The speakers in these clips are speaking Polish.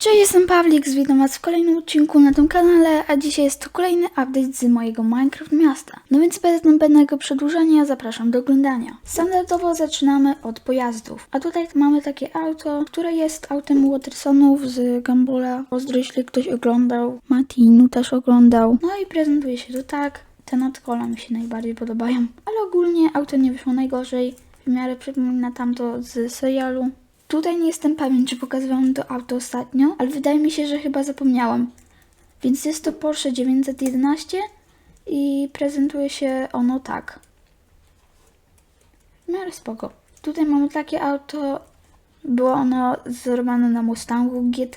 Cześć, jestem Pawlik, witam was w kolejnym odcinku na tym kanale, a dzisiaj jest to kolejny update z mojego Minecraft miasta. No więc bez zbędnego przedłużania zapraszam do oglądania. Standardowo zaczynamy od pojazdów, a tutaj mamy takie auto, które jest autem Watersonów z Gambola. Pozdro, jeśli ktoś oglądał, Matinu też oglądał. No i prezentuje się to tak, te nadkola mi się najbardziej podobają, ale ogólnie auto nie wyszło najgorzej, w miarę przypomina tamto z serialu. Tutaj nie jestem pewien, czy pokazywałam to auto ostatnio, ale wydaje mi się, że chyba zapomniałam. Więc jest to Porsche 911 i prezentuje się ono tak. Miarę spoko. Tutaj mamy takie auto. Było ono zrobione na Mustangu GT.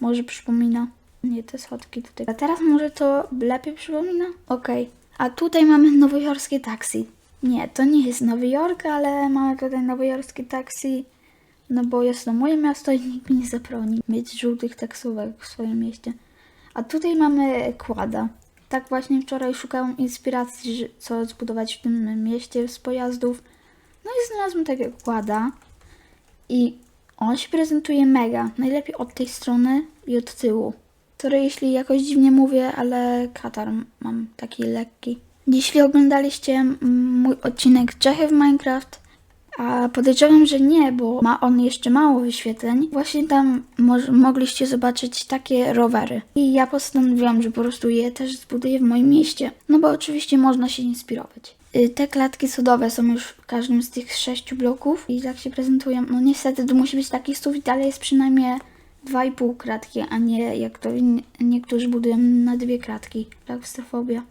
Może przypomina. Nie, te schodki tutaj. A teraz może to lepiej przypomina? Okej. A tutaj mamy nowojorskie taksi. Nie, to nie jest Nowy Jork, ale mamy tutaj nowojorskie taksi. No bo jest to moje miasto i nikt mi nie zabroni mieć żółtych taksówek w swoim mieście. A tutaj mamy kłada. Tak właśnie wczoraj szukałam inspiracji, co zbudować w tym mieście z pojazdów. No i znalazłam takiego kłada. I on się prezentuje mega. Najlepiej od tej strony i od tyłu. Sorry, jeśli jakoś dziwnie mówię, ale katar mam taki lekki. Jeśli oglądaliście mój odcinek Czechy w Minecraft, a podejrzewam, że nie, bo ma on jeszcze mało wyświetleń. Właśnie tam moż- mogliście zobaczyć takie rowery. I ja postanowiłam, że po prostu je też zbuduję w moim mieście. No bo oczywiście można się inspirować. Y, Te klatki sodowe są już w każdym z tych sześciu bloków i tak się prezentują. No niestety to musi być taki sufit, ale jest przynajmniej 2,5 kratki, a nie jak to niektórzy budują na dwie kratki. Klaustrofobia.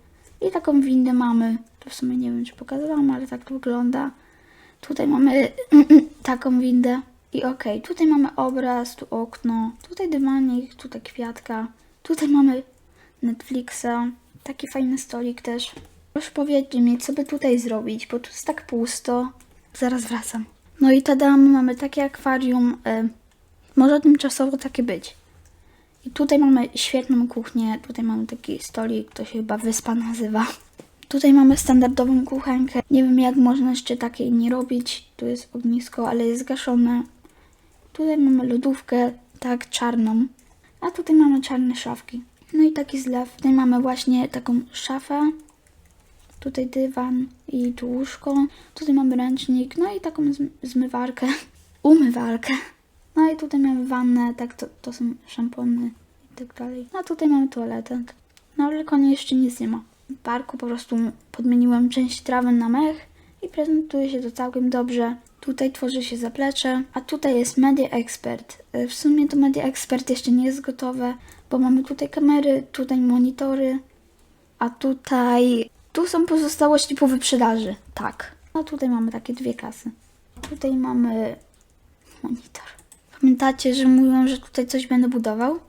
I taką windę mamy. To w sumie nie wiem, czy pokazałam, ale tak to wygląda. Tutaj mamy taką windę. I okej, tutaj mamy obraz, tu okno, tutaj dywanik, tutaj kwiatka. Tutaj mamy Netflixa, taki fajny stolik też. Proszę powiedzcie mi, co by tutaj zrobić, bo tu jest tak pusto. Zaraz wracam. No i tadam, mamy takie akwarium. Y, może tymczasowo takie być. I tutaj mamy świetną kuchnię, tutaj mamy taki stolik, to się chyba wyspa nazywa. Tutaj mamy standardową kuchenkę. Nie wiem jak można jeszcze takiej nie robić. Tu jest ognisko, ale jest zgaszone. Tutaj mamy lodówkę, tak czarną. A tutaj mamy czarne szafki. No i taki zlew. Tutaj mamy właśnie taką szafę. Tutaj dywan i tu łóżko. Tutaj mamy ręcznik, no i taką zm- zmywarkę. Umywalkę. No i tutaj mamy wannę, tak to, to są szampony i tak dalej. A tutaj mamy toaletę. Na balkonie jeszcze nic nie ma. W parku po prostu podmieniłem część trawy na mech i prezentuje się to całkiem dobrze. Tutaj tworzy się zaplecze, a tutaj jest Media Expert. E, W sumie to Media Expert jeszcze nie jest gotowe, bo mamy tutaj kamery, tutaj monitory, a tutaj... Tu są pozostałości po wyprzedaży. Tak. A tutaj mamy takie dwie kasy. Tutaj mamy monitor. Pamiętacie, że mówiłam, że tutaj coś będę budował?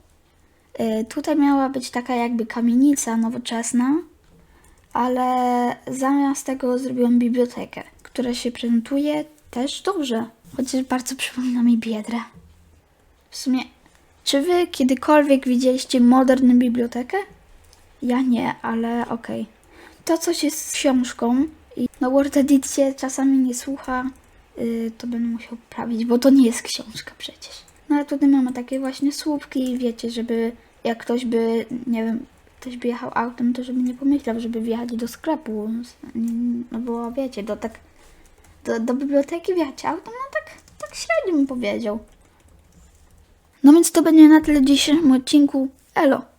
Y, Tutaj miała być taka jakby kamienica nowoczesna, ale zamiast tego zrobiłam bibliotekę, która się prezentuje też dobrze, chociaż bardzo przypomina mi biedrę. W sumie, czy wy kiedykolwiek widzieliście moderną bibliotekę? Ja nie, ale okej. To coś jest z książką i na Word Edicie czasami nie słucha, y, to będę musiał poprawić, bo to nie jest książka przecież. No ale tutaj mamy takie właśnie słupki, wiecie, żeby jak ktoś by, nie wiem, ktoś by jechał autem, to żeby nie pomyślał, żeby wjechać do sklepu. No bo wiecie, do tak, do, do biblioteki wjechać autem, no tak, tak średnio bym powiedział. No więc to będzie na tyle w dzisiejszym odcinku. Elo!